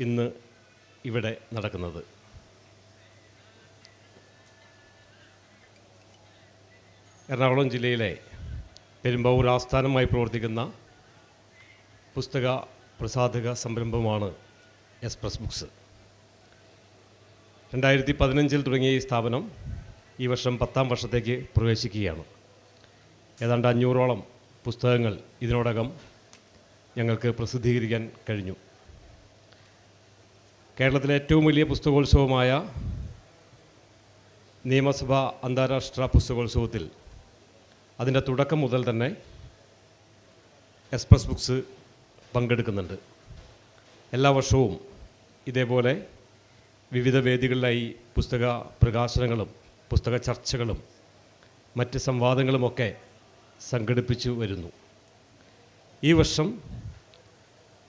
ഇന്ന് ഇവിടെ നടക്കുന്നത്. എറണാകുളം ജില്ലയിലെ പെരുമ്പാവൂർ ആസ്ഥാനമായി പ്രവർത്തിക്കുന്ന പുസ്തക പ്രസാധക സംരംഭമാണ് എക്സ്പ്രസ് ബുക്സ്. രണ്ടായിരത്തി പതിനഞ്ചിൽ തുടങ്ങിയ ഈ സ്ഥാപനം ഈ വർഷം പത്താം വർഷത്തേക്ക് പ്രവേശിക്കുകയാണ്. ഏതാണ്ട് അഞ്ഞൂറോളം പുസ്തകങ്ങൾ ഇതിനോടകം ഞങ്ങൾക്ക് പ്രസിദ്ധീകരിക്കാൻ കഴിഞ്ഞു. കേരളത്തിലെ ഏറ്റവും വലിയ പുസ്തകോത്സവമായ നിയമസഭ അന്താരാഷ്ട്ര പുസ്തകോത്സവത്തിൽ അതിന്റെ തുടക്കം മുതൽ തന്നെ എക്സ്പ്രസ് ബുക്സ് പങ്കെടുക്കുന്നുണ്ട്. എല്ലാ വർഷവും ഇതേപോലെ വിവിധ വേദികളിലായി പുസ്തക പ്രകാശനങ്ങളും പുസ്തക ചർച്ചകളും മറ്റ് സംവാദങ്ങളുമൊക്കെ സംഘടിപ്പിച്ചു വരുന്നു. ഈ വർഷം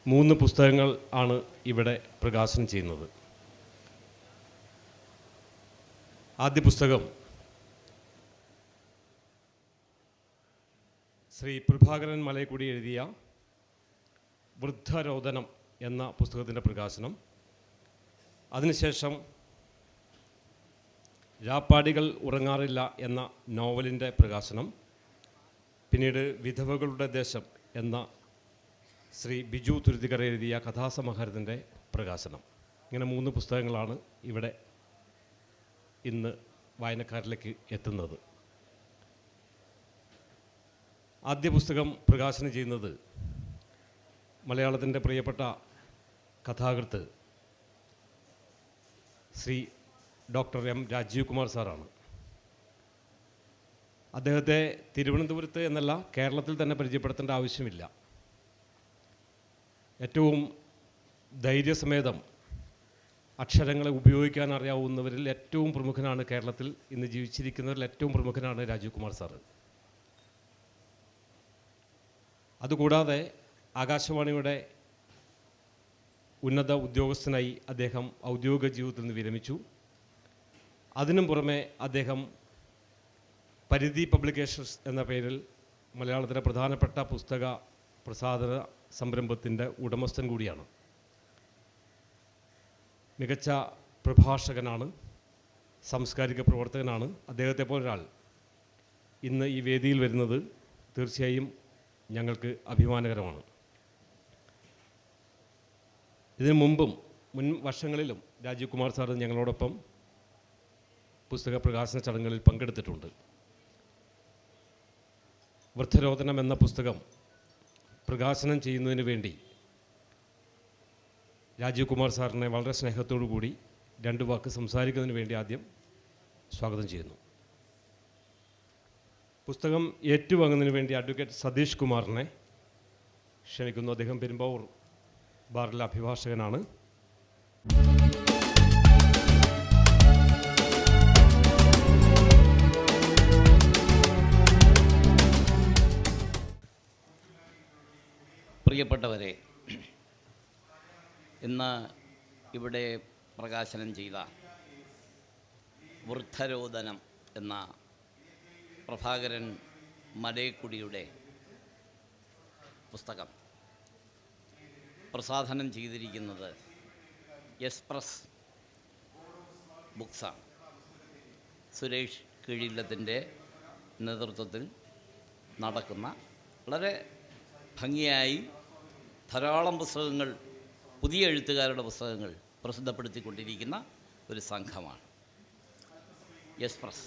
മൂന്ന് പുസ്തകങ്ങൾ ആണ് ഇവിടെ പ്രകാശനം ചെയ്യുന്നത്. ആദ്യ പുസ്തകം ശ്രീ പ്രഭാകരൻ മലയക്കുടി എഴുതിയ വൃദ്ധരോദനം എന്ന പുസ്തകത്തിന്റെ പ്രകാശനം. അതിനുശേഷം രാപ്പാടികൾ ഉറങ്ങാറില്ല എന്ന നോവലിന്റെ പ്രകാശനം. പിന്നീട് വിധവകളുടെ ദേശം എന്ന ശ്രീ ബിജു തുരുത്തിക്കര എഴുതിയ കഥാസമാഹാരത്തിന്റെ പ്രകാശനം. ഇങ്ങനെ മൂന്ന് പുസ്തകങ്ങളാണ് ഇവിടെ ഇന്ന് വായനക്കാരിലേക്ക് എത്തുന്നത്. ആദ്യ പുസ്തകം പ്രകാശനം ചെയ്യുന്നത് മലയാളത്തിന്റെ പ്രിയപ്പെട്ട കഥാകൃത്ത് ശ്രീ ഡോക്ടർ എം രാജീവ് കുമാർ സാറാണ്. അദ്ദേഹത്തെ തിരുവനന്തപുരത്ത് എന്നല്ല കേരളത്തിൽ തന്നെ പരിചയപ്പെടുത്തേണ്ട ആവശ്യമില്ല. ഏറ്റവും ധൈര്യസമേതം അക്ഷരങ്ങളെ ഉപയോഗിക്കാൻ അറിയാവുന്നവരിൽ ഏറ്റവും പ്രമുഖനാണ് കേരളത്തിൽ ഇന്ന് ജീവിച്ചിരിക്കുന്നവരിൽ ഏറ്റവും പ്രമുഖനാണ് രാജീവ് കുമാർ സാറ്. അതുകൂടാതെ ആകാശവാണിയുടെ ഉന്നത ഉദ്യോഗസ്ഥനായി അദ്ദേഹം ഔദ്യോഗിക ജീവിതത്തിൽ നിന്ന് വിരമിച്ചു. അതിനും പുറമെ അദ്ദേഹം പരിധി പബ്ലിക്കേഷൻസ് എന്ന പേരിൽ മലയാളത്തിലെ പ്രധാനപ്പെട്ട പുസ്തക പ്രസാധന സംരംഭത്തിന്റെ ഉടമസ്ഥൻ കൂടിയാണ്. മികച്ച പ്രഭാഷകനാണ് സാംസ്കാരിക പ്രവർത്തകനാണ് അദ്ദേഹത്തെ പോലൊരാൾ. ഇന്ന് ഈ വേദിയിൽ വരുന്നത് തീർച്ചയായും ഞങ്ങൾക്ക് അഭിമാനകരമാണ്. ഇതിനു മുമ്പും മുൻ വർഷങ്ങളിലും രാജീവ് കുമാർ സാർ ഞങ്ങളോടൊപ്പം പുസ്തക പ്രകാശന ചടങ്ങുകളിൽ പങ്കെടുത്തിട്ടുണ്ട്. വൃദ്ധരോധനം എന്ന പുസ്തകം പ്രകാശനം ചെയ്യുന്നതിന് വേണ്ടി രാജീവ് കുമാർ സാറിനെ വളരെ സ്നേഹത്തോടു കൂടി രണ്ട് വാക്ക് സംസാരിക്കുന്നതിന് വേണ്ടി ആദ്യം സ്വാഗതം ചെയ്യുന്നു. പുസ്തകം ഏറ്റുവാങ്ങുന്നതിന് വേണ്ടി അഡ്വക്കേറ്റ് സതീഷ് കുമാറിനെ ക്ഷണിക്കുന്നു. അദ്ദേഹം പെരുമ്പാവൂർ ബാറിലെ അഭിഭാഷകനാണ്. പ്രിയപ്പെട്ടവരെ ഇന്ന് ഇവിടെ പ്രകാശനം ചെയ്ത വൃദ്ധരോദനം എന്ന പ്രഭാകരൻ മലയക്കുടിയുടെ പുസ്തകം. പ്രസാധനം ചെയ്തിരിക്കുന്നത് എക്സ്പ്രസ് ബുക്സാണ്. സുരേഷ് കീഴില്ലത്തിന്റെ നേതൃത്വത്തിൽ നടക്കുന്ന വളരെ ഭംഗിയായി ധാരാളം പുസ്തകങ്ങൾ പുതിയ എഴുത്തുകാരുടെ പുസ്തകങ്ങൾ പ്രസിദ്ധപ്പെടുത്തിക്കൊണ്ടിരിക്കുന്ന ഒരു സംഘമാണ്. എക്സ്പ്രസ്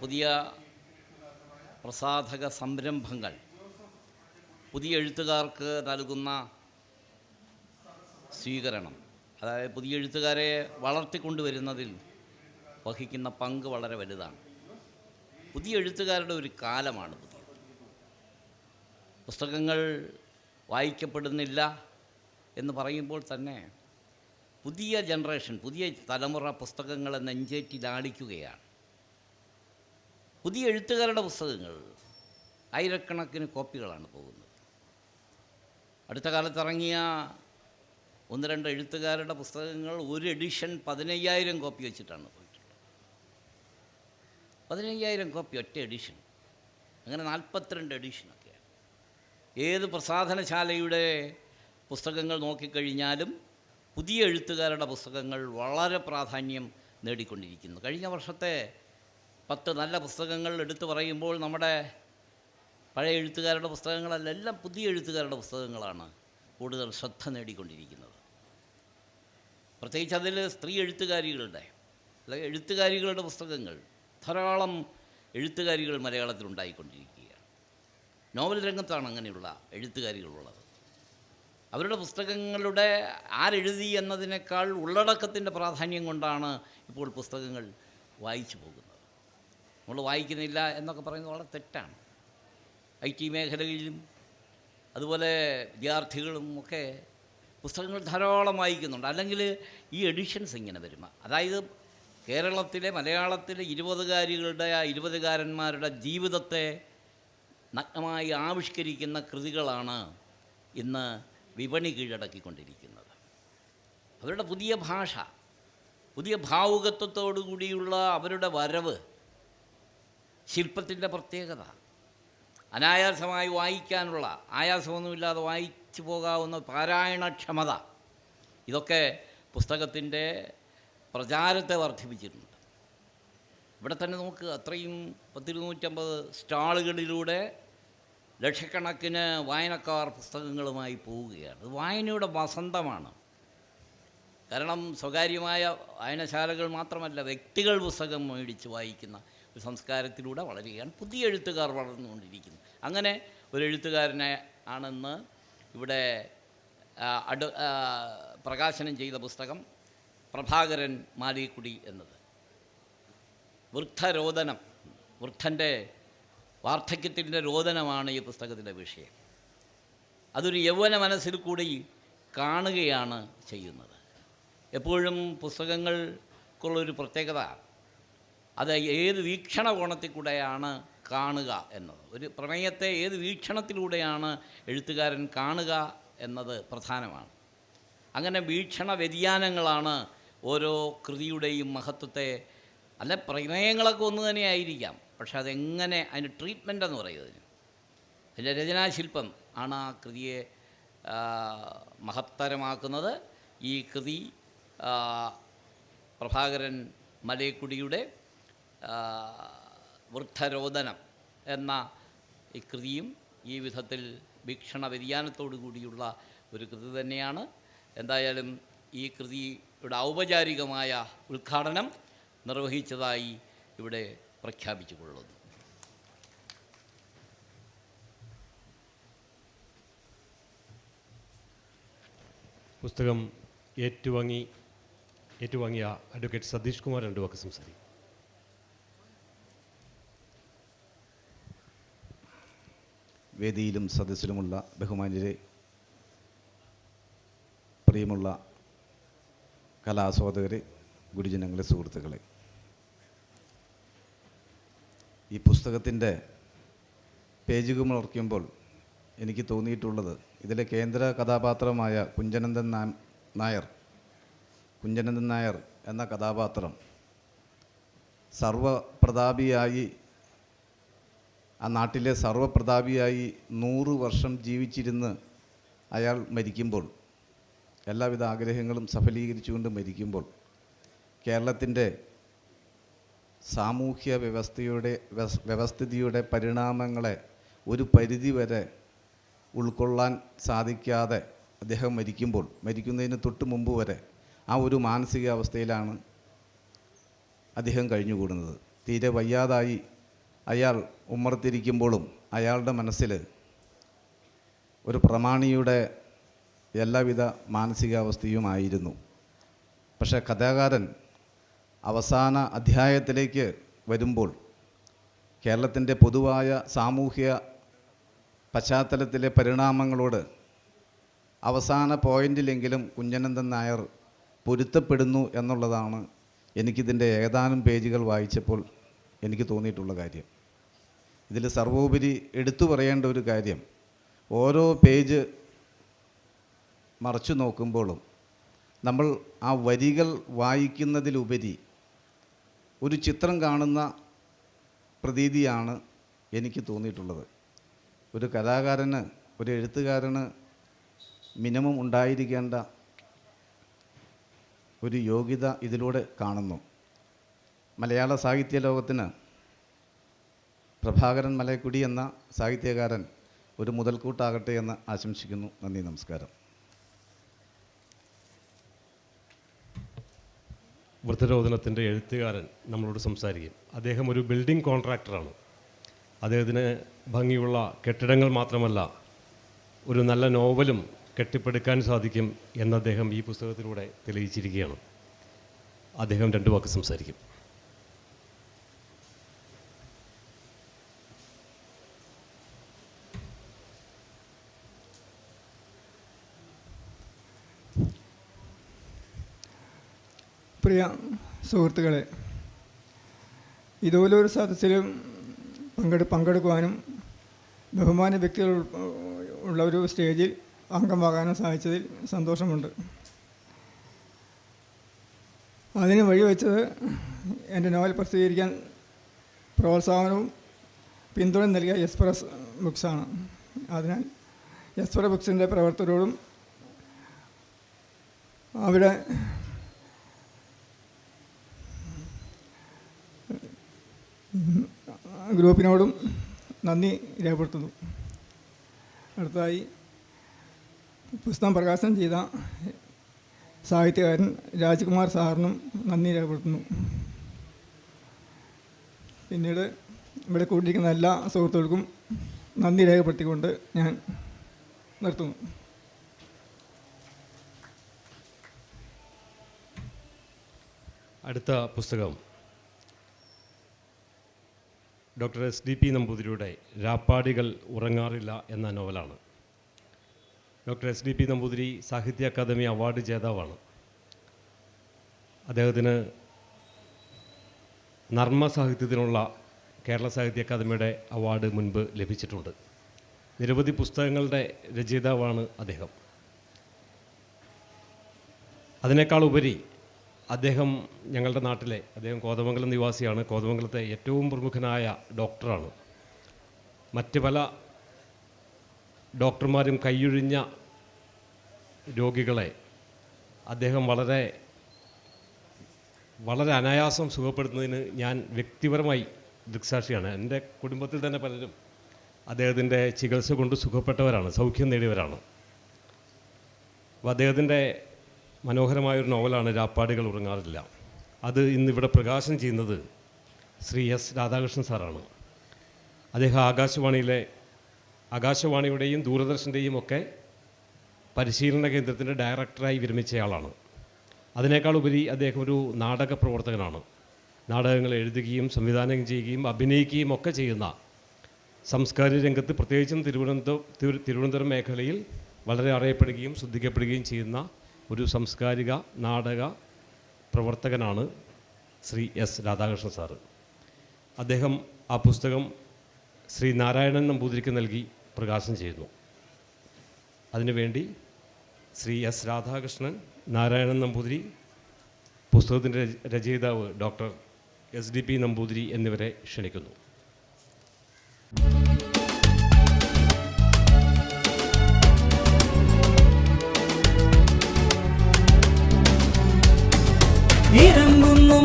പുതിയ പ്രസാധക സംരംഭങ്ങൾ പുതിയ എഴുത്തുകാർക്ക് നൽകുന്ന സ്വീകരണം അതായത് പുതിയ എഴുത്തുകാരെ വളർത്തിക്കൊണ്ടുവരുന്നതിൽ വഹിക്കുന്ന പങ്ക് വളരെ വലുതാണ്. പുതിയ എഴുത്തുകാരുടെ ഒരു കാലമാണ് പുതിയത്. പുസ്തകങ്ങൾ വായിക്കപ്പെടുന്നില്ല എന്ന് പറയുമ്പോൾ തന്നെ പുതിയ ജനറേഷൻ പുതിയ തലമുറ പുസ്തകങ്ങളെ നെഞ്ചേറ്റി ലാളിക്കുകയാണ്. പുതിയ എഴുത്തുകാരുടെ പുസ്തകങ്ങൾ ആയിരക്കണക്കിന് കോപ്പികളാണ് പോകുന്നത്. അടുത്ത കാലത്ത് ഇറങ്ങിയ ഒന്ന് രണ്ട് എഴുത്തുകാരുടെ പുസ്തകങ്ങൾ ഒരു എഡിഷൻ പതിനയ്യായിരം കോപ്പി വെച്ചിട്ടാണ് പോയിട്ടുള്ളത്. പതിനയ്യായിരം കോപ്പി ഒറ്റ എഡിഷൻ. അങ്ങനെ നാൽപ്പത്തിരണ്ട് എഡിഷനൊക്കെയാണ് ഏത് പ്രസാധനശാലയുടെ പുസ്തകങ്ങൾ നോക്കിക്കഴിഞ്ഞാലും പുതിയ എഴുത്തുകാരുടെ പുസ്തകങ്ങൾ വളരെ പ്രാധാന്യം നേടിക്കൊണ്ടിരിക്കുന്നു. കഴിഞ്ഞ വർഷത്തെ പത്ത് നല്ല പുസ്തകങ്ങൾ എടുത്തു പറയുമ്പോൾ നമ്മുടെ പഴയ എഴുത്തുകാരുടെ പുസ്തകങ്ങളല്ല എല്ലാം പുതിയ എഴുത്തുകാരുടെ പുസ്തകങ്ങളാണ് കൂടുതൽ ശ്രദ്ധ നേടിക്കൊണ്ടിരിക്കുന്നത്. പ്രത്യേകിച്ച് അതിൽ സ്ത്രീ എഴുത്തുകാരികളുടെ അല്ലെങ്കിൽ എഴുത്തുകാരികളുടെ പുസ്തകങ്ങൾ ധാരാളം എഴുത്തുകാരികൾ മലയാളത്തിൽ ഉണ്ടായിക്കൊണ്ടിരിക്കുകയാണ് നോവൽ രംഗത്താണ് അങ്ങനെയുള്ള എഴുത്തുകാരികളുള്ളത്. അവരുടെ പുസ്തകങ്ങളുടെ ആരെഴുതി എന്നതിനേക്കാൾ ഉള്ളടക്കത്തിന്റെ പ്രാധാന്യം കൊണ്ടാണ് ഇപ്പോൾ പുസ്തകങ്ങൾ വായിച്ചു പോകുന്നത്. നമ്മൾ വായിക്കുന്നില്ല എന്നൊക്കെ പറയുന്നത് വളരെ തെറ്റാണ്. ഐ ടി മേഖലയിലും അതുപോലെ വിദ്യാർത്ഥികളും ഒക്കെ പുസ്തകങ്ങൾ ധാരാളം വായിക്കുന്നുണ്ട്. അല്ലെങ്കിൽ ഈ എഡിഷൻസ് ഇങ്ങനെ വരും അതായത് കേരളത്തിലെ മലയാളത്തിലെ ഇരുപതുകാരികളുടെ ആ ഇരുപതുകാരന്മാരുടെ ജീവിതത്തെ നഗ്നമായി ആവിഷ്കരിക്കുന്ന കൃതികളാണ് ഇന്ന് വിപണി കീഴടക്കിക്കൊണ്ടിരിക്കുന്നത്. അവരുടെ പുതിയ ഭാഷ പുതിയ ഭാവുകത്വത്തോടു കൂടിയുള്ള അവരുടെ വരവ് ശില്പത്തിന്റെ പ്രത്യേകത. അനായാസമായി വായിക്കാനുള്ള ആയാസമൊന്നുമില്ലാതെ വായിച്ചു പോകാവുന്ന പാരായണക്ഷമത ഇതൊക്കെ പുസ്തകത്തിന്റെ പ്രചാരത്തെ വർദ്ധിപ്പിച്ചിട്ടുണ്ട്. ഇവിടെ തന്നെ നമുക്ക് അത്രയും പത്തിരുന്നൂറ്റമ്പത് സ്റ്റാളുകളിലൂടെ ലക്ഷക്കണക്കിന് വായനക്കാർ പുസ്തകങ്ങളുമായി പോവുകയാണ്. വായനയുടെ വസന്തമാണ്. കാരണം സ്വകാര്യമായ വായനശാലകൾ മാത്രമല്ല വ്യക്തികൾ പുസ്തകം മേടിച്ച് വായിക്കുന്ന ഒരു സംസ്കാരത്തിലൂടെ വളരുകയാണ്. പുതിയ എഴുത്തുകാർ വളർന്നുകൊണ്ടിരിക്കുന്നു. അങ്ങനെ ഒരു എഴുത്തുകാരനെ ആണെന്ന് ഇവിടെ അടു പ്രകാശനം ചെയ്ത പുസ്തകം പ്രഭാകരൻ മാലിക്കുടി എന്നത്. വൃദ്ധരോദനം വൃദ്ധന്റെ വാർദ്ധക്യത്തിന്റെ രോദനമാണ് ഈ പുസ്തകത്തിന്റെ വിഷയം. അതൊരു യൗവന മനസ്സിൽ കൂടി കാണുകയാണ് ചെയ്യുന്നത്. എപ്പോഴും പുസ്തകങ്ങൾക്കുള്ളൊരു പ്രത്യേകത അത് ഏത് വീക്ഷണകോണത്തിൽ കൂടെയാണ് കാണുക എന്നത്. ഒരു പ്രമേയത്തെ ഏത് വീക്ഷണത്തിലൂടെയാണ് എഴുത്തുകാരൻ കാണുക എന്നത് പ്രധാനമാണ്. അങ്ങനെ വീക്ഷണ വ്യതിയാനങ്ങളാണ് ഓരോ കൃതിയുടെയും മഹത്വത്തെ അല്ല പ്രമേയങ്ങളൊക്കെ ഒന്ന് തന്നെയായിരിക്കാം പക്ഷെ അതെങ്ങനെ അതിന് ട്രീറ്റ്മെന്റ് എന്ന് പറയുന്നത് അതിന്റെ രചനാശില്പം ആണ് ആ കൃതിയെ മഹത്തരമാക്കുന്നത്. ഈ കൃതി പ്രഭാകരൻ മലയക്കുടിയുടെ വൃദ്ധരോദനം എന്ന ഈ കൃതിയും ഈ വിധത്തിൽ വീക്ഷണ വ്യതിയാനത്തോടു കൂടിയുള്ള ഒരു കൃതി തന്നെയാണ്. എന്തായാലും ഈ കൃതിയുടെ ഔപചാരികമായ ഉദ്ഘാടനം നിർവഹിച്ചതായി ഇവിടെ പ്രഖ്യാപിച്ചു കൊള്ളുന്നു പുസ്തകം ഏറ്റുവാങ്ങി ഏറ്റുവാങ്ങിയ അഡ്വക്കേറ്റ് സതീഷ് കുമാർ രണ്ടു വാക്ക് സംസാരിക്കും. വേദിയിലും സദസ്സിലുമുള്ള ബഹുമാന്യരെ പ്രിയമുള്ള കലാസ്വാദകരെ ഗുരുജനങ്ങളെ സുഹൃത്തുക്കളെ ഈ പുസ്തകത്തിന്റെ പേജുകൾ മറക്കുമ്പോൾ എനിക്ക് തോന്നിയിട്ടുള്ളത്. ഇതിലെ കേന്ദ്ര കഥാപാത്രമായ കുഞ്ചനന്ദൻ നായർ കുഞ്ചനന്ദൻ നായർ എന്ന കഥാപാത്രം സർവപ്രതാപിയായി ആ നാട്ടിലെ സർവപ്രതാപിയായി നൂറ് വർഷം ജീവിച്ചിരുന്ന് അയാൾ മരിക്കുമ്പോൾ എല്ലാവിധ ആഗ്രഹങ്ങളും സഫലീകരിച്ചുകൊണ്ട് മരിക്കുമ്പോൾ കേരളത്തിന്റെ സാമൂഹ്യ വ്യവസ്ഥയുടെ വ്യവസ്ഥിതിയുടെ പരിണാമങ്ങളെ ഒരു പരിധിവരെ ഉൾക്കൊള്ളാൻ സാധിക്കാതെ അദ്ദേഹം മരിക്കുമ്പോൾ മരിക്കുന്നതിന് തൊട്ട് മുമ്പ് വരെ ആ ഒരു മാനസികാവസ്ഥയിലാണ് അദ്ദേഹം കഴിഞ്ഞുകൂടുന്നത്. തീരെ വയ്യാതായി അയാൾ ഉമ്മർത്തിരിക്കുമ്പോഴും അയാളുടെ മനസ്സിൽ ഒരു പ്രമാണിയുടെ എല്ലാവിധ മാനസികാവസ്ഥയുമായിരുന്നു. പക്ഷേ കഥാകാരൻ അവസാന അധ്യായത്തിലേക്ക് വരുമ്പോൾ കേരളത്തിന്റെ പൊതുവായ സാമൂഹ്യ പശ്ചാത്തലത്തിലെ പരിണാമങ്ങളോട് അവസാന പോയിന്റിലെങ്കിലും കുഞ്ഞനന്ദൻ നായർ പൊരുത്തപ്പെടുന്നു എന്നുള്ളതാണ് എനിക്കിതിന്റെ ഏതാനും പേജുകൾ വായിച്ചപ്പോൾ എനിക്ക് തോന്നിയിട്ടുള്ള കാര്യം. ഇതിൽ സർവോപരി എടുത്തു പറയേണ്ട ഒരു കാര്യം ഓരോ പേജ് മറച്ചു നോക്കുമ്പോഴും നമ്മൾ ആ വരികൾ വായിക്കുന്നതിലുപരി ഒരു ചിത്രം കാണുന്ന പ്രതീതിയാണ് എനിക്ക് തോന്നിയിട്ടുള്ളത്. ഒരു കലാകാരന് ഒരു എഴുത്തുകാരന് മിനിമം ഉണ്ടായിരിക്കേണ്ട ഒരു യോഗ്യത ഇതിലൂടെ കാണുന്നു. മലയാള സാഹിത്യ ലോകത്തിന് പ്രഭാകരൻ മലയക്കുടി എന്ന സാഹിത്യകാരൻ ഒരു മുതൽക്കൂട്ടാകട്ടെ എന്ന് ആശംസിക്കുന്നു. നന്ദി നമസ്കാരം. വൃദ്ധരോധനത്തിന്റെ എഴുത്തുകാരൻ നമ്മളോട് സംസാരിക്കും. അദ്ദേഹം ഒരു ബിൽഡിംഗ് കോൺട്രാക്ടറാണ്. അദ്ദേഹത്തിന് ഭംഗിയുള്ള കെട്ടിടങ്ങൾ മാത്രമല്ല ഒരു നല്ല നോവലും കെട്ടിപ്പടുക്കാൻ സാധിക്കും എന്ന് അദ്ദേഹം ഈ പുസ്തകത്തിലൂടെ തെളിയിച്ചിരിക്കുകയാണ്. അദ്ദേഹം രണ്ടു വാക്ക് സംസാരിക്കും. സുഹൃത്തുക്കളെ ഇതുപോലൊരു സദസ്സിലും പങ്കെടു പങ്കെടുക്കുവാനും ബഹുമാന വ്യക്തികൾ ഉള്ള ഒരു സ്റ്റേജിൽ അംഗമാകാനും സാധിച്ചതിൽ സന്തോഷമുണ്ട്. അതിന് വഴിവെച്ചത് എന്റെ നോവൽ പ്രസിദ്ധീകരിക്കാൻ പ്രോത്സാഹനവും പിന്തുണ നൽകിയ എക്സ്പ്രസ് ബുക്സാണ് അതിനാൽ എക്സ്പ്രസ് ബുക്സിന്റെ പ്രവർത്തകരോടും അവിടെ ഗ്രൂപ്പിനോടും നന്ദി രേഖപ്പെടുത്തുന്നു. അടുത്തതായി പുസ്തകം പ്രകാശനം ചെയ്ത സാഹിത്യകാരൻ രാജ്കുമാർ സാറിനും നന്ദി രേഖപ്പെടുത്തുന്നു. പിന്നീട് ഇവിടെ കൂട്ടിയിരിക്കുന്ന എല്ലാ സുഹൃത്തുക്കൾക്കും നന്ദി രേഖപ്പെടുത്തിക്കൊണ്ട് ഞാൻ നിർത്തുന്നു. അടുത്ത പുസ്തകം. ഡോക്ടർ എസ് ഡി പി നമ്പൂതിരിയുടെ രാപ്പാടികൾ ഉറങ്ങാറില്ല എന്ന നോവലാണ്. Doctor S D P Namboothiri Sahitya Akademi award ജേതാവാണ്. അദ്ദേഹത്തിന് നർമ്മ സാഹിത്യത്തിനുള്ള കേരള സാഹിത്യ അക്കാദമിയുടെ അവാർഡ് മുൻപ് ലഭിച്ചിട്ടുണ്ട്. നിരവധി പുസ്തകങ്ങളുടെ രചയിതാവാണ് അദ്ദേഹം. അതിനേക്കാൾ ഉപരി അദ്ദേഹം ഞങ്ങളുടെ നാട്ടിലെ അദ്ദേഹം കോതമംഗലം നിവാസിയാണ്. കോതമംഗലത്തെ ഏറ്റവും പ്രമുഖനായ ഡോക്ടറാണ്. മറ്റ് പല ഡോക്ടർമാരും കൈയൊഴിഞ്ഞ രോഗികളെ അദ്ദേഹം വളരെ വളരെ അനായാസം സുഖപ്പെടുത്തുന്നതിന് ഞാൻ വ്യക്തിപരമായി ദൃക്സാക്ഷിയാണ്. എന്റെ കുടുംബത്തിൽ തന്നെ പലരും അദ്ദേഹത്തിന്റെ ചികിത്സ കൊണ്ട് സുഖപ്പെട്ടവരാണ് സൗഖ്യം നേടിയവരാണ്. അപ്പോൾ അദ്ദേഹത്തിന്റെ മനോഹരമായൊരു നോവലാണ് രാപ്പാടികൾ ഉറങ്ങാറില്ല. അത് ഇന്നിവിടെ പ്രകാശനം ചെയ്യുന്നത് ശ്രീ എസ് രാധാകൃഷ്ണൻ സാറാണ്. അദ്ദേഹം ആകാശവാണിയിലെ ആകാശവാണിയുടെയും ദൂരദർശന്റെയും ഒക്കെ പരിശീലന കേന്ദ്രത്തിന്റെ ഡയറക്ടറായി വിരമിച്ചയാളാണ് അതിനേക്കാൾ ഉപരി അദ്ദേഹം ഒരു നാടക പ്രവർത്തകനാണ്. നാടകങ്ങൾ എഴുതുകയും സംവിധാനം ചെയ്യുകയും അഭിനയിക്കുകയും ഒക്കെ ചെയ്യുന്ന സംസ്കാര രംഗത്ത് പ്രത്യേകിച്ചും തിരുവനന്തപുരം തിരു- തിരുവനന്തപുരം മേഖലയിൽ വളരെ അറിയപ്പെടുകയും ശ്രദ്ധിക്കപ്പെടുകയും ചെയ്യുന്ന ഒരു സാംസ്കാരിക നാടക പ്രവർത്തകനാണ് ശ്രീ എസ് രാധാകൃഷ്ണൻ സാറ്. അദ്ദേഹം ആ പുസ്തകം ശ്രീ നാരായണൻ നമ്പൂതിരിക്ക് നൽകി പ്രകാശനം ചെയ്യുന്നു. അതിനുവേണ്ടി ശ്രീ എസ് രാധാകൃഷ്ണൻ നാരായണൻ നമ്പൂതിരി പുസ്തകത്തിന്റെ രചയിതാവ് doctor S D P Namboothiri എന്നിവരെ ക്ഷണിക്കുന്നു.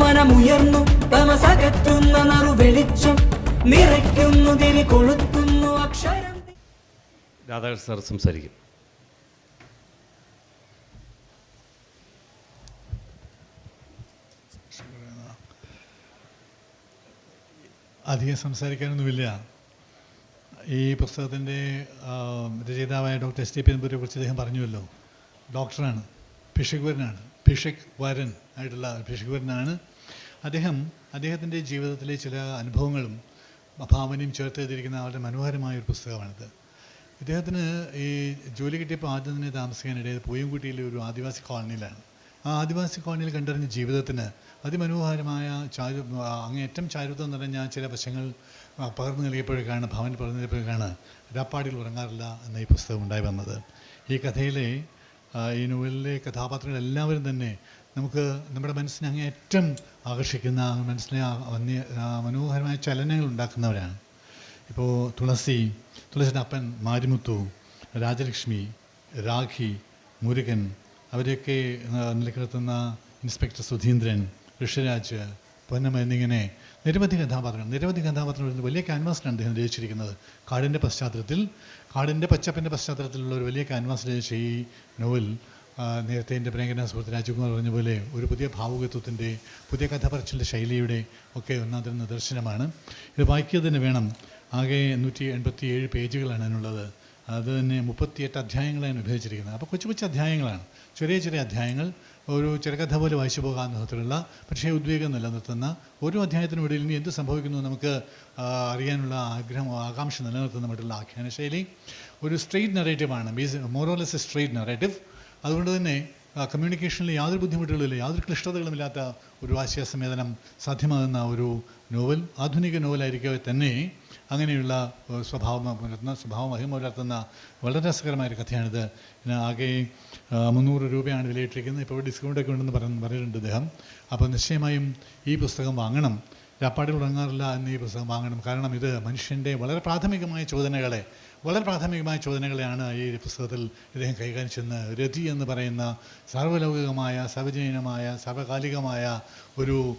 മനമുയർന്നു തമസകറ്റുന്ന നറു വെളിച്ചം നിറയ്ക്കുന്നു തിരി കൊളുത്തുന്നു അക്ഷരം രാധാകൃഷ്ണൻ സാർ സംസാരിക്കും. അധികം സംസാരിക്കാനൊന്നുമില്ല ഈ പുസ്തകത്തിന്റെ രചയിതാവായ ഡോക്ടർ എസ് ടി പി നമ്പൂരിയെ കുറിച്ച് അദ്ദേഹം പറഞ്ഞുവല്ലോ. ഡോക്ടറാണ് ഭിഷഗ്വരനാണ് ഭിഷക് വരൻ. ആയിട്ടുള്ള ഭിഷഗ്വരനാണ് അദ്ദേഹം അദ്ദേഹത്തിന്റെ ജീവിതത്തിലെ ചില അനുഭവങ്ങളും ഭാവനയും ചേർത്ത് എഴുതിയിരിക്കുന്ന വളരെ മനോഹരമായ ഒരു പുസ്തകമാണിത്. ഇദ്ദേഹത്തിന് ഈ ജോലി കിട്ടിയപ്പോൾ ആദ്യം തന്നെ താമസിക്കാനിടയിൽ പൂയംകുട്ടിയിലെ ഒരു ആദിവാസി കോളനിയിലാണ്. ആ ആദിവാസി കോളനിയിൽ കണ്ടറിഞ്ഞ ജീവിതത്തിന് അതിമനോഹരമായ ചാരു അങ്ങേറ്റം ചാരുത്വം നിറഞ്ഞ ചില വശങ്ങൾ പകർന്നു നൽകിയപ്പോഴേക്കാണ് ഭവൻ പകർന്നു നൽകിയപ്പോഴേക്കാണ് രാപ്പാടിയിൽ ഉറങ്ങാറില്ല എന്ന ഈ പുസ്തകം ഉണ്ടായി വന്നത്. ഈ കഥയിലെ ഈ നോവലിലെ കഥാപാത്രങ്ങൾ എല്ലാവരും തന്നെ നമുക്ക് നമ്മുടെ മനസ്സിനെ അങ്ങേയറ്റം ആകർഷിക്കുന്ന മനസ്സിനെ വന്യ മനോഹരമായ ചലനങ്ങൾ ഉണ്ടാക്കുന്നവരാണ്. ഇപ്പോൾ തുളസി തുളസിയുടെ അപ്പൻ മാരിമുത്തു രാജലക്ഷ്മി രാഖി മുരുകൻ അവരെയൊക്കെ നിലക്കിടത്തുന്ന ഇൻസ്പെക്ടർ സുധീന്ദ്രൻ ഋഷിരാജ് പൊന്നം എന്നിങ്ങനെ നിരവധി കഥാപാത്രങ്ങൾ നിരവധി കഥാപാത്രങ്ങൾ വലിയ ക്യാൻവാസിലാണ് അദ്ദേഹം രചിച്ചിരിക്കുന്നത്. കാടിന്റെ പശ്ചാത്തലത്തിൽ കാടിന്റെ പച്ചപ്പിന്റെ പശ്ചാത്തലത്തിലുള്ള ഒരു വലിയ ക്യാൻവാസിൽ രചിച്ച ഈ നോവൽ നേരത്തെ എന്റെ പ്രിയങ്കരൻ സുഹൃത്ത് രാജകുമാർ പറഞ്ഞ പോലെ ഒരു പുതിയ ഭാവുകത്വത്തിന്റെ പുതിയ കഥാപറച്ചിലിന്റെ ശൈലിയുടെ ഒക്കെ ഒന്നാമതൊരു നിദർശനമാണ്. ഇത് വായിക്കുക വേണം. ആകെ നൂറ്റി എൺപത്തി ഏഴ് പേജുകളാണ് അതിനുള്ളത്. അത് തന്നെ മുപ്പത്തിയെട്ട് അധ്യായങ്ങളാണ് ഉപയോഗിച്ചിരിക്കുന്നത് അപ്പോൾ കൊച്ചു കൊച്ചു അധ്യായങ്ങളാണ്. ചെറിയ ചെറിയ അധ്യായങ്ങൾ. ഒരു ചെറുകഥ പോലെ വായിച്ചു പോകാവുന്ന തരത്തിലുള്ള പക്ഷേ ഉദ്വേഗം നിലനിർത്തുന്ന ഓരോ അധ്യായത്തിനും ഇടയിൽ ഇനി എന്ത് സംഭവിക്കുന്നു നമുക്ക് അറിയാനുള്ള ആഗ്രഹം ആകാംക്ഷ നിലനിർത്തുന്ന മറ്റുള്ള ആഖ്യാന ശൈലി ഒരു straight നെറേറ്റീവാണ് means more or less straight narrative അതുകൊണ്ട് തന്നെ കമ്മ്യൂണിക്കേഷനിൽ യാതൊരു ബുദ്ധിമുട്ടുകളില്ല യാതൊരു ക്ലിഷ്ടതകളുമില്ലാത്ത ഒരു ആശയസംവേദനം സാധ്യമാകുന്ന ഒരു നോവൽ ആധുനിക നോവലായിരിക്കവെ തന്നെ അങ്ങനെയുള്ള സ്വഭാവം പുലർത്തുന്ന സ്വഭാവം അഹിമ പുലർത്തുന്ന വളരെ രസകരമായ ഒരു കഥയാണിത്. പിന്നെ ആകെ മുന്നൂറ് രൂപയാണ് വിലയിട്ടിരിക്കുന്നത്. ഇപ്പോൾ ഡിസ്കൗണ്ടൊക്കെ ഉണ്ടെന്ന് പറഞ്ഞു പറഞ്ഞിട്ടുണ്ട് അദ്ദേഹം അപ്പോൾ നിശ്ചയമായും ഈ പുസ്തകം വാങ്ങണം. രാപ്പാടിൽ ഉറങ്ങാറില്ല എന്ന് ഈ പുസ്തകം വാങ്ങണം. കാരണം ഇത് മനുഷ്യന്റെ വളരെ പ്രാഥമികമായ ചോദനകളെ വളരെ പ്രാഥമികമായ ചോദനകളെയാണ് ഈ പുസ്തകത്തിൽ ഇദ്ദേഹം കൈകാര്യം ചെയ്യുന്ന രതി എന്ന് പറയുന്ന സാർവലൗകികമായ സർവജനീയമായ സർവകാലികമായ ഒരു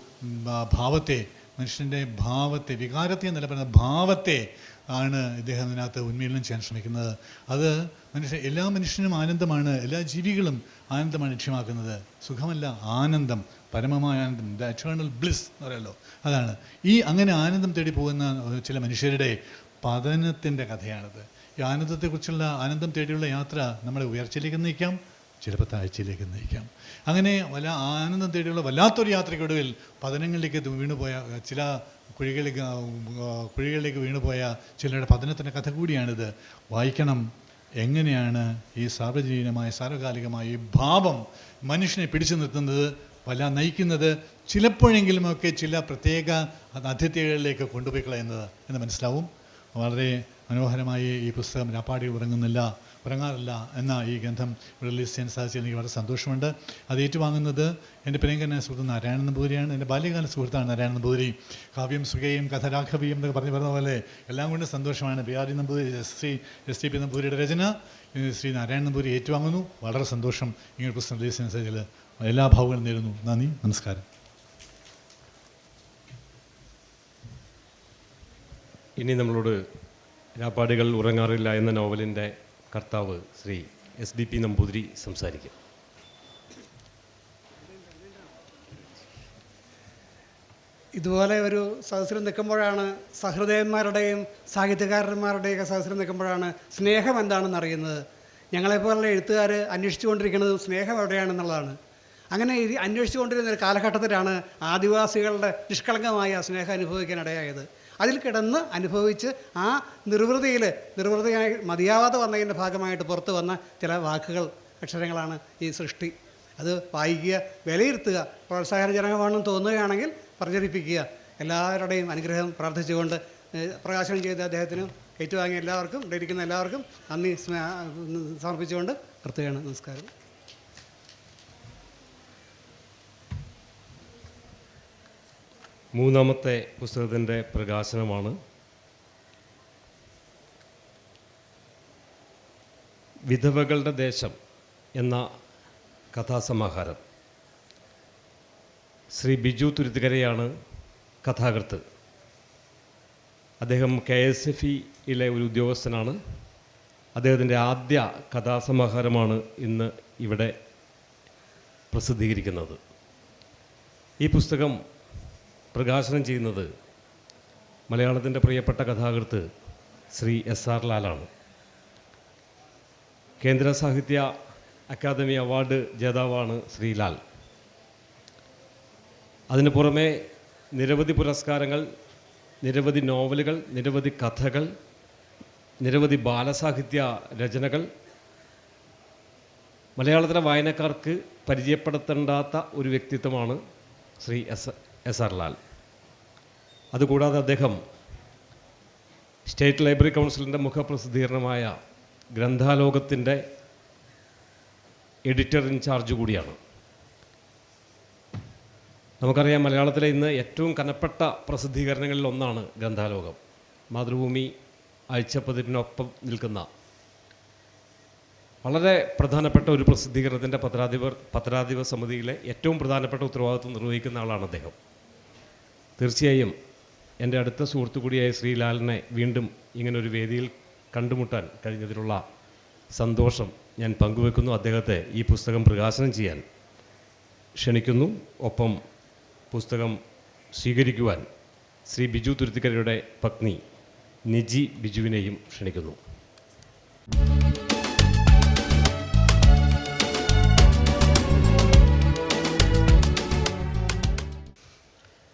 ഭാവത്തെ മനുഷ്യന്റെ ഭാവത്തെ വികാരത്തെ എന്നല്ല പറയുന്ന ഭാവത്തെ ആണ് ഇദ്ദേഹം അതിനകത്ത് ഉന്മീലനം ചെയ്യാൻ ശ്രമിക്കുന്നത്. അത് മനുഷ്യ എല്ലാ മനുഷ്യനും ആനന്ദമാണ് എല്ലാ ജീവികളും ആനന്ദമാണ് ലക്ഷ്യമാക്കുന്നത്. സുഖമല്ല ആനന്ദം പരമമായ ആനന്ദം ദ എറ്റേണൽ ബ്ലിസ് എന്ന് പറയുമല്ലോ. അതാണ്. ഈ അങ്ങനെ ആനന്ദം തേടി പോകുന്ന ചില മനുഷ്യരുടെ പതനത്തിന്റെ കഥയാണിത്. ഈ ആനന്ദത്തെക്കുറിച്ചുള്ള ആനന്ദം തേടിയുള്ള യാത്ര നമ്മളെ ഉയർച്ചയിലേക്ക് നയിക്കാം ചിലപ്പോൾ താഴ്ചയിലേക്ക് നയിക്കാം. അങ്ങനെ വല്ല ആനന്ദം തേടിയുള്ള വല്ലാത്തൊരു യാത്രയ്ക്കൊടുവിൽ പതനങ്ങളിലേക്ക് വീണുപോയ ചില കുഴികളിലേക്ക് കുഴികളിലേക്ക് വീണുപോയ ചിലരുടെ പതനത്തിന്റെ കഥ കൂടിയാണിത്. വായിക്കണം എങ്ങനെയാണ് ഈ സാർവജനീനമായ സാർവകാലികമായ ഈ ഭാവം മനുഷ്യനെ പിടിച്ചു നിർത്തുന്നത് വല്ല നയിക്കുന്നത് ചിലപ്പോഴെങ്കിലുമൊക്കെ ചില പ്രത്യേക അതിഥികളിലേക്ക് കൊണ്ടുപോയി കളയുന്നത് എന്ന് മനസ്സിലാവും. വളരെ മനോഹരമായി ഈ പുസ്തകം രാപ്പാടി ഉറങ്ങുന്നില്ല ഉറങ്ങാറില്ല എന്ന ഈ ഗ്രന്ഥം റിലീസ് ചെയ്യാൻ സാധിച്ചതിൽ എനിക്ക് വളരെ സന്തോഷമുണ്ട്. അത് ഏറ്റുവാങ്ങുന്നത് എന്റെ പ്രിയങ്കരനായ സുഹൃത്ത് നാരായണൻ നമ്പൂതിരിയാണ്. എന്റെ ബാല്യകാല സുഹൃത്താണ് നാരായണൻ നമ്പൂതിരി. കാവ്യം സുഖയും കഥരാഘവിയും എന്നൊക്കെ പറഞ്ഞു പറഞ്ഞ പോലെ എല്ലാം കൊണ്ടും സന്തോഷമാണ്. B Bihari Namboothiri Shri S T P നമ്പൂതിരിയുടെ രചന. ശ്രീ നാരായണ നമ്പൂരി ഏറ്റുവാങ്ങുന്നു. വളരെ സന്തോഷം ഇങ്ങനെ പുസ്തകം റിലീസ് ചെയ്യാൻ സാധിച്ചതിൽ. എല്ലാ ഭാവങ്ങളും നേരുന്നു. നന്ദി നമസ്കാരം. ഇനി നമ്മളോട് രാപ്പാടികൾ ഉറങ്ങാറില്ല എന്ന നോവലിന്റെ കർത്താവ് Shri S D P Namboothiri സംസാരിക്കും. ഇതുപോലെ ഒരു സഹസ്രം നിൽക്കുമ്പോഴാണ് സഹൃദയന്മാരുടെയും സാഹിത്യകാരന്മാരുടെയൊക്കെ സഹസ്രം നിൽക്കുമ്പോഴാണ് സ്നേഹം എന്താണെന്ന് അറിയുന്നത്. ഞങ്ങളെപ്പോലുള്ള എഴുത്തുകാർ അന്വേഷിച്ചുകൊണ്ടിരിക്കുന്നത് സ്നേഹം എവിടെയാണെന്നുള്ളതാണ്. അങ്ങനെ അന്വേഷിച്ചുകൊണ്ടിരുന്ന ഒരു കാലഘട്ടത്തിലാണ് ആദിവാസികളുടെ നിഷ്കളങ്കമായ സ്നേഹം അനുഭവിക്കാനിടയായത് അതിൽ കിടന്ന് അനുഭവിച്ച് ആ നിർവൃതിയിൽ നിർവൃതിയായി മതിയാവാതെ വന്നതിന്റെ ഭാഗമായിട്ട് പുറത്തു വന്ന ചില വാക്കുകൾ അക്ഷരങ്ങളാണ് ഈ സൃഷ്ടി. അത് വായിക്കുക വിലയിരുത്തുക പ്രോത്സാഹനജനകമാണെന്ന് തോന്നുകയാണെങ്കിൽ പ്രചരിപ്പിക്കുക. എല്ലാവരുടെയും അനുഗ്രഹം പ്രാർത്ഥിച്ചുകൊണ്ട് പ്രകാശനം ചെയ്ത അദ്ദേഹത്തിന് ഏറ്റുവാങ്ങിയ എല്ലാവർക്കും ഡെഡിക്കുന്ന എല്ലാവർക്കും നന്ദി സമർപ്പിച്ചുകൊണ്ട് നിർത്തുകയാണ്. നമസ്കാരം. മൂന്നാമത്തെ പുസ്തകത്തിന്റെ പ്രകാശനമാണ്. വിധവകളുടെ ദേശം എന്ന കഥാസമാഹാരം. ശ്രീ ബിജു തുരുത്തുകരയാണ് കഥാകൃത്ത്. അദ്ദേഹം കെ എസ് എഫ് ഇയിലെ ഒരു ഉദ്യോഗസ്ഥനാണ്. അദ്ദേഹത്തിന്റെ ആദ്യ കഥാസമാഹാരമാണ് ഇന്ന് ഇവിടെ പ്രസിദ്ധീകരിക്കുന്നത്. ഈ പുസ്തകം പ്രകാശനം ചെയ്യുന്നത് മലയാളത്തിന്റെ പ്രിയപ്പെട്ട കഥാകൃത്ത് ശ്രീ എസ് ആർ ലാലാണ്. കേന്ദ്ര സാഹിത്യ അക്കാദമി അവാർഡ് ജേതാവാണ് ശ്രീ ലാൽ. അതിന് പുറമെ നിരവധി പുരസ്കാരങ്ങൾ നിരവധി നോവലുകൾ നിരവധി കഥകൾ നിരവധി ബാലസാഹിത്യ രചനകൾ മലയാളത്തിലെ വായനക്കാർക്ക് പരിചയപ്പെടുത്തേണ്ടാത്ത ഒരു വ്യക്തിത്വമാണ് Shri S S R Lal. അതുകൂടാതെ അദ്ദേഹം സ്റ്റേറ്റ് ലൈബ്രറി കൗൺസിലിന്റെ മുഖപ്രസിദ്ധീകരണമായ ഗ്രന്ഥാലോകത്തിന്റെ എഡിറ്റർ ഇൻ ചാർജ് കൂടിയാണ്. നമുക്കറിയാം മലയാളത്തിലെ ഇന്ന് ഏറ്റവും കനപ്പെട്ട പ്രസിദ്ധീകരണങ്ങളിൽ ഒന്നാണ് ഗ്രന്ഥാലോകം. മാതൃഭൂമി ആഴ്ചപ്പതിപ്പിനൊപ്പം നിൽക്കുന്ന വളരെ പ്രധാനപ്പെട്ട ഒരു പ്രസിദ്ധീകരണത്തിന്റെ പത്രാധിപർ പത്രാധിപ സമിതിയിലെ ഏറ്റവും പ്രധാനപ്പെട്ട ഉത്തരവാദിത്വം നിർവഹിക്കുന്ന ആളാണ് അദ്ദേഹം. തീർച്ചയായും എന്റെ അടുത്ത സുഹൃത്തു കൂടിയായ ശ്രീലാലിനെ വീണ്ടും ഇങ്ങനൊരു വേദിയിൽ കണ്ടുമുട്ടാൻ കഴിഞ്ഞതിലുള്ള സന്തോഷം ഞാൻ പങ്കുവെക്കുന്നു അദ്ദേഹത്തെ ഈ പുസ്തകം പ്രകാശനം ചെയ്യാൻ. ക്ഷണിക്കുന്നു. ഒപ്പം പുസ്തകം സ്വീകരിക്കുവാൻ ശ്രീ ബിജു തുരുത്തിക്കരയുടെ പത്നി നിജി ബിജുവിനെയും ക്ഷണിക്കുന്നു.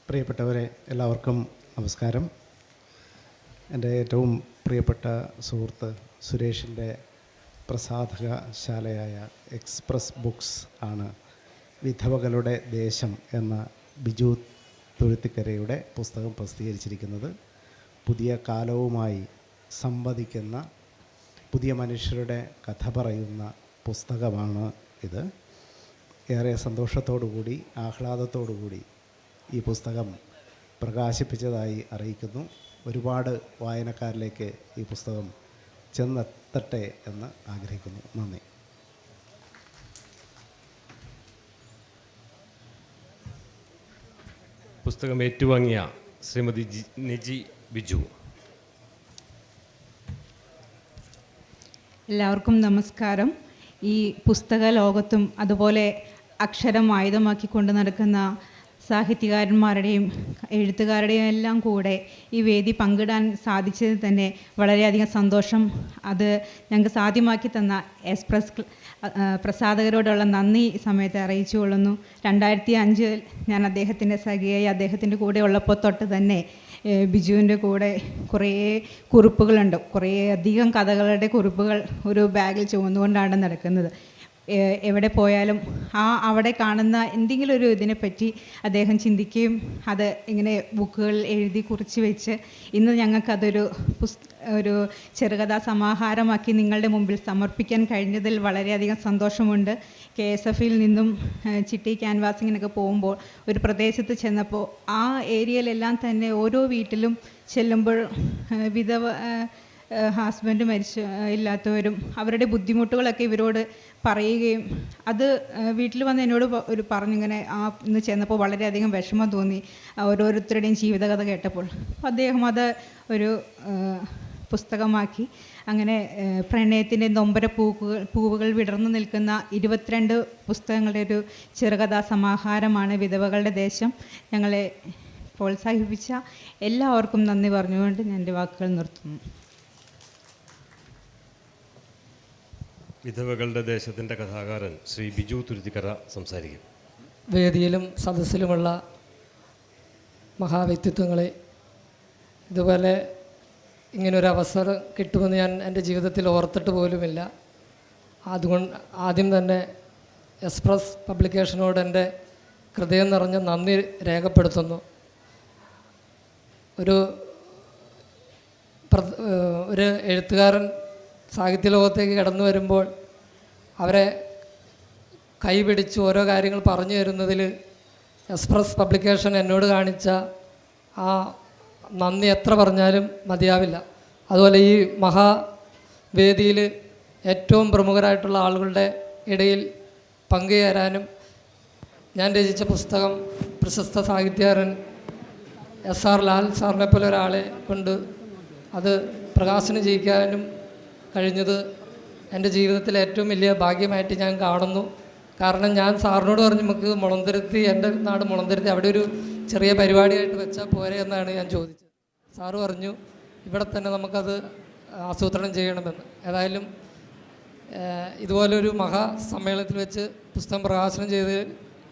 പ്രിയപ്പെട്ടവരെ എല്ലാവർക്കും നമസ്കാരം. എന്റെ ഏറ്റവും പ്രിയപ്പെട്ട സുഹൃത്ത് സുരേഷിന്റെ പ്രസാധകശാലയായ എക്സ്പ്രസ് ബുക്സ് ആണ് വിധവകളുടെ ദേശം എന്ന ബിജു തുരുത്തിക്കരയുടെ പുസ്തകം പ്രസിദ്ധീകരിച്ചിരിക്കുന്നത്. പുതിയ കാലവുമായി സംവദിക്കുന്ന പുതിയ മനുഷ്യരുടെ കഥ പറയുന്ന പുസ്തകമാണ് ഇത്. ഏറെ സന്തോഷത്തോടുകൂടി ആഹ്ലാദത്തോടുകൂടി ഈ പുസ്തകം പ്രകാശിപ്പിച്ചതായി അറിയിക്കുന്നു. ഒരുപാട് വായനക്കാരിലേക്ക് ഈ പുസ്തകം ചെന്നെത്തട്ടെ എന്ന് ആഗ്രഹിക്കുന്നു. നന്ദി. പുസ്തകം ഏറ്റുവാങ്ങിയ ശ്രീമതി ജി നിജി ബിജു. എല്ലാവർക്കും നമസ്കാരം. ഈ പുസ്തക ലോകത്തും അതുപോലെ അക്ഷരം ആയുധമാക്കിക്കൊണ്ട് നടക്കുന്ന സാഹിത്യകാരന്മാരുടെയും എഴുത്തുകാരുടെയും എല്ലാം കൂടെ ഈ വേദി പങ്കിടാൻ സാധിച്ചത് തന്നെ വളരെയധികം സന്തോഷം. അത് ഞങ്ങൾക്ക് സാധ്യമാക്കി തന്ന എക്സ്പ്രസ് പ്രസാധകരോടുള്ള നന്ദി സമയത്ത് അറിയിച്ചു കൊള്ളുന്നു. രണ്ടായിരത്തി അഞ്ചിൽ ഞാൻ അദ്ദേഹത്തിന്റെ സഖിയായി അദ്ദേഹത്തിന്റെ കൂടെ ഉള്ളപ്പോൾ തൊട്ട് തന്നെ ബിജുവിന്റെ കൂടെ കുറേ കുറിപ്പുകളുണ്ട്. കുറേ അധികം കഥകളുടെ കുറിപ്പുകൾ ഒരു ബാഗിൽ ചുമന്നുകൊണ്ടാണ് നടക്കുന്നത്. എവിടെ പോയാലും ആ അവിടെ കാണുന്ന എന്തെങ്കിലും ഒരു ഇതിനെപ്പറ്റി അദ്ദേഹം ചിന്തിക്കുകയും അത് ഇങ്ങനെ ബുക്കുകൾ എഴുതി കുറിച്ച് വെച്ച് ഇന്ന് ഞങ്ങൾക്കതൊരു പുസ് ഒരു ചെറുകഥാ സമാഹാരമാക്കി നിങ്ങളുടെ മുമ്പിൽ സമർപ്പിക്കാൻ കഴിഞ്ഞതിൽ വളരെയധികം സന്തോഷമുണ്ട്. കെ എസ് എഫിൽ നിന്നും ചിട്ടി ക്യാൻവാസിങ്ങിനൊക്കെ പോകുമ്പോൾ ഒരു പ്രദേശത്ത് ചെന്നപ്പോൾ ആ ഏരിയയിലെല്ലാം തന്നെ ഓരോ വീട്ടിലും ചെല്ലുമ്പോൾ വിധവ ഹസ്ബൻഡ് മരിച്ച ഇല്ലാത്തവരും അവരുടെ ബുദ്ധിമുട്ടുകളൊക്കെ ഇവരോട് പറയുകയും അത് വീട്ടിൽ വന്ന് എന്നോട് ഒരു പറഞ്ഞിങ്ങനെ ആ ഇന്ന് ചെന്നപ്പോൾ വളരെയധികം വിഷമം തോന്നി ഓരോരുത്തരുടെയും ജീവിതകഥ കേട്ടപ്പോൾ. അദ്ദേഹം അത് ഒരു പുസ്തകമാക്കി അങ്ങനെ പ്രണയത്തിന്റെ നൊമ്പര പൂക്കുകൾ പൂവുകൾ വിടർന്നു നിൽക്കുന്ന ഇരുപത്തിരണ്ട് പുസ്തകങ്ങളുടെ ഒരു ചെറുകഥാ സമാഹാരമാണ് വിധവകളുടെ ദേശം. ഞങ്ങളെ പ്രോത്സാഹിപ്പിച്ച എല്ലാവർക്കും നന്ദി പറഞ്ഞുകൊണ്ട് ഞാൻ എന്റെ വാക്കുകൾ നിർത്തുന്നു. വിധവകളുടെ ദേശത്തിന്റെ കഥാകാരൻ ശ്രീ ബിജു തുരുത്തിക്കര സംസാരിക്കും. വേദിയിലും സദസ്സിലുമുള്ള മഹാവ്യക്തിത്വങ്ങളെ ഇതുപോലെ ഇങ്ങനൊരു അവസരം കിട്ടുമെന്ന് ഞാൻ എന്റെ ജീവിതത്തിൽ ഓർത്തിട്ട് പോലുമില്ല. അതുകൊണ്ട് ആദ്യം തന്നെ എക്സ്പ്രസ് പബ്ലിക്കേഷനോട് എന്റെ ഹൃദയം നിറഞ്ഞ നന്ദി രേഖപ്പെടുത്തുന്നു. ഒരു ഒരു എഴുത്തുകാരൻ സാഹിത്യ ലോകത്തേക്ക് കടന്നു വരുമ്പോൾ അവരെ കൈപിടിച്ച് ഓരോ കാര്യങ്ങൾ പറഞ്ഞു തരുന്നതിൽ എക്സ്പ്രസ് പബ്ലിക്കേഷൻ എന്നോട് കാണിച്ച ആ നന്ദി എത്ര പറഞ്ഞാലും മതിയാവില്ല. അതുപോലെ ഈ മഹാവേദിയിൽ ഏറ്റവും പ്രമുഖരായിട്ടുള്ള ആളുകളുടെ ഇടയിൽ പങ്കുചേരാനും ഞാൻ രചിച്ച പുസ്തകം പ്രശസ്ത സാഹിത്യകാരൻ എസ് ആർ ലാൽ സാറിനെ പോലെ ഒരാളെ കൊണ്ട് അത് പ്രകാശനം ചെയ്യിക്കാനും കഴിഞ്ഞത് എന്റെ ജീവിതത്തിലെ ഏറ്റവും വലിയ ഭാഗ്യമായിട്ട് ഞാൻ കാണുന്നു. കാരണം ഞാൻ സാറിനോട് പറഞ്ഞു നമുക്ക് മുളന്തുരുത്തി എന്റെ നാട് മുളന്തുരുത്തി അവിടെ ഒരു ചെറിയ പരിപാടിയായിട്ട് വെച്ചാൽ പോരെ എന്നാണ് ഞാൻ ചോദിച്ചത്. സാറ് പറഞ്ഞു ഇവിടെ തന്നെ നമുക്കത് ആസൂത്രണം ചെയ്യണമെന്ന്. ഏതായാലും ഇതുപോലൊരു ഇതുപോലൊരു മഹാസമ്മേളനത്തിൽ വെച്ച് പുസ്തകം പ്രകാശനം ചെയ്ത്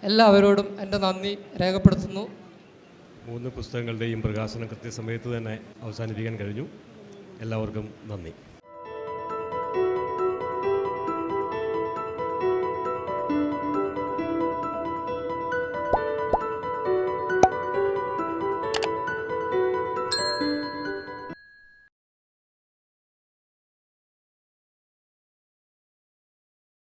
എല്ലാവരോടും എന്റെ നന്ദി രേഖപ്പെടുത്തുന്നു. മൂന്ന് പുസ്തകങ്ങളുടെയും പ്രകാശനം കൃത്യസമയത്ത് തന്നെ അവസാനിപ്പിക്കാൻ കഴിഞ്ഞു. എല്ലാവർക്കും നന്ദി.